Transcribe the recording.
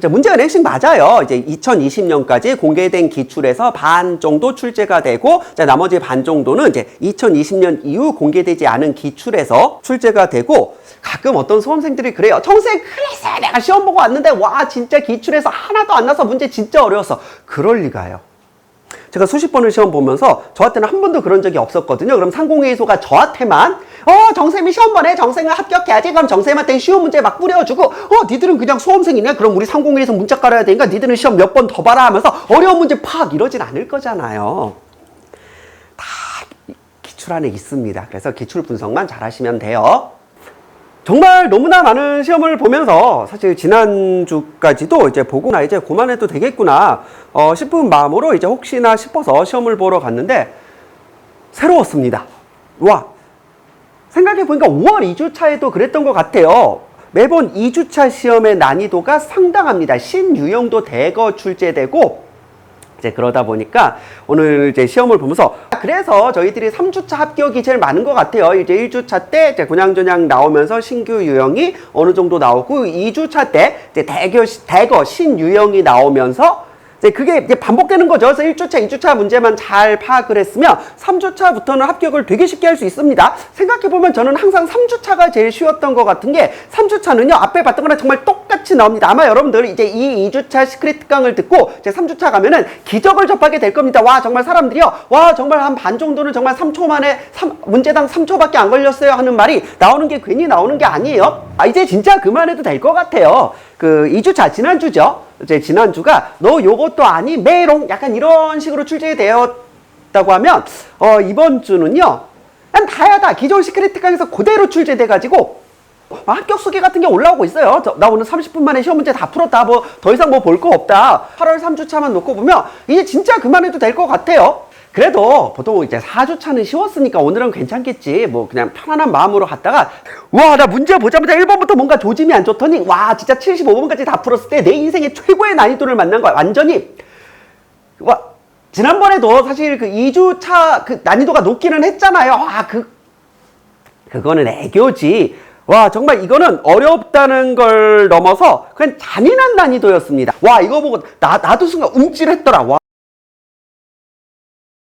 자, 문제가 랭싱 맞아요. 이제 2020년까지 공개된 기출에서 반 정도 출제가 되고, 자, 나머지 반 정도는 이제 2020년 이후 공개되지 않은 기출에서 출제가 되고, 가끔 어떤 수험생들이 그래요. 정생 그래서 내가 시험 보고 왔는데, 와, 진짜 기출에서 하나도 안 나서 문제 진짜 어려웠어. 그럴 리가요. 제가 수십 번을 시험 보면서 저한테는 한 번도 그런 적이 없었거든요. 그럼 상공회의소가 저한테만 어 정쌤이 시험 보네 정쌤을 합격해야지 그럼 정쌤한테 쉬운 문제 막 뿌려주고 어 니들은 그냥 수험생이네 그럼 우리 상공회의소 문자 깔아야 되니까 니들은 시험 몇 번 더 봐라 하면서 어려운 문제 팍 이러진 않을 거잖아요. 다 기출 안에 있습니다. 그래서 기출 분석만 잘 하시면 돼요. 정말 너무나 많은 시험을 보면서 사실 지난주까지도 이제 보고 나 이제 그만해도 되겠구나 어, 싶은 마음으로 이제 혹시나 싶어서 시험을 보러 갔는데 새로웠습니다. 와 생각해보니까 5월 2주차에도 그랬던 것 같아요. 매번 2주차 시험의 난이도가 상당합니다. 신유형도 대거 출제되고 이제 그러다 보니까 오늘 이제 시험을 보면서 그래서 저희들이 3주차 합격이 제일 많은 것 같아요. 이제 1주차 때 이제 곤양전양 나오면서 신규 유형이 어느 정도 나오고 2주차 때 이제 대거, 대거 신유형이 나오면서 이제 그게 이제 반복되는 거죠. 그래서 1주차, 2주차 문제만 잘 파악을 했으면 3주차부터는 합격을 되게 쉽게 할 수 있습니다. 생각해보면 저는 항상 3주차가 제일 쉬웠던 것 같은 게 3주차는요, 앞에 봤던 거랑 정말 똑 같이 나옵니다. 아마 여러분들 이제 이 2주차 시크릿 강을 듣고 이제 3주차 가면은 기적을 접하게 될 겁니다. 와, 정말 사람들이요. 와, 정말 한 반 정도는 정말 3초 만에 삼- 문제당 3초밖에 안 걸렸어요 하는 말이 나오는 게 괜히 나오는 게 아니에요. 아, 이제 진짜 그만해도 될 것 같아요. 그 2주차, 지난주죠. 이제 지난주가 너 요것도 아니 메롱 약간 이런 식으로 출제되었다고 하면 어 이번 주는요 난 다야 다 기존 시크릿 강에서 그대로 출제돼 가지고 합격 소개 같은 게 올라오고 있어요. 저- 나 오늘 30분 만에 시험 문제 다 풀었다. 뭐 더 이상 뭐 볼 거 없다. 8월 3주차만 놓고 보면 이제 진짜 그만해도 될 것 같아요. 그래도 보통 이제 4주차는 쉬웠으니까 오늘은 괜찮겠지. 뭐 그냥 편안한 마음으로 갔다가 와, 나 문제 보자마자 1번부터 뭔가 조짐이 안 좋더니 와, 진짜 75번까지 다 풀었을 때 내 인생의 최고의 난이도를 만난 거야. 완전히 와, 지난번에도 사실 그 2주차 그 난이도가 높기는 했잖아요. 아, 그 그거는 애교지. 와, 정말 이거는 어렵다는 걸 넘어서 그냥 잔인한 난이도였습니다. 와, 이거 보고 나, 나도 순간 움찔했더라. 와.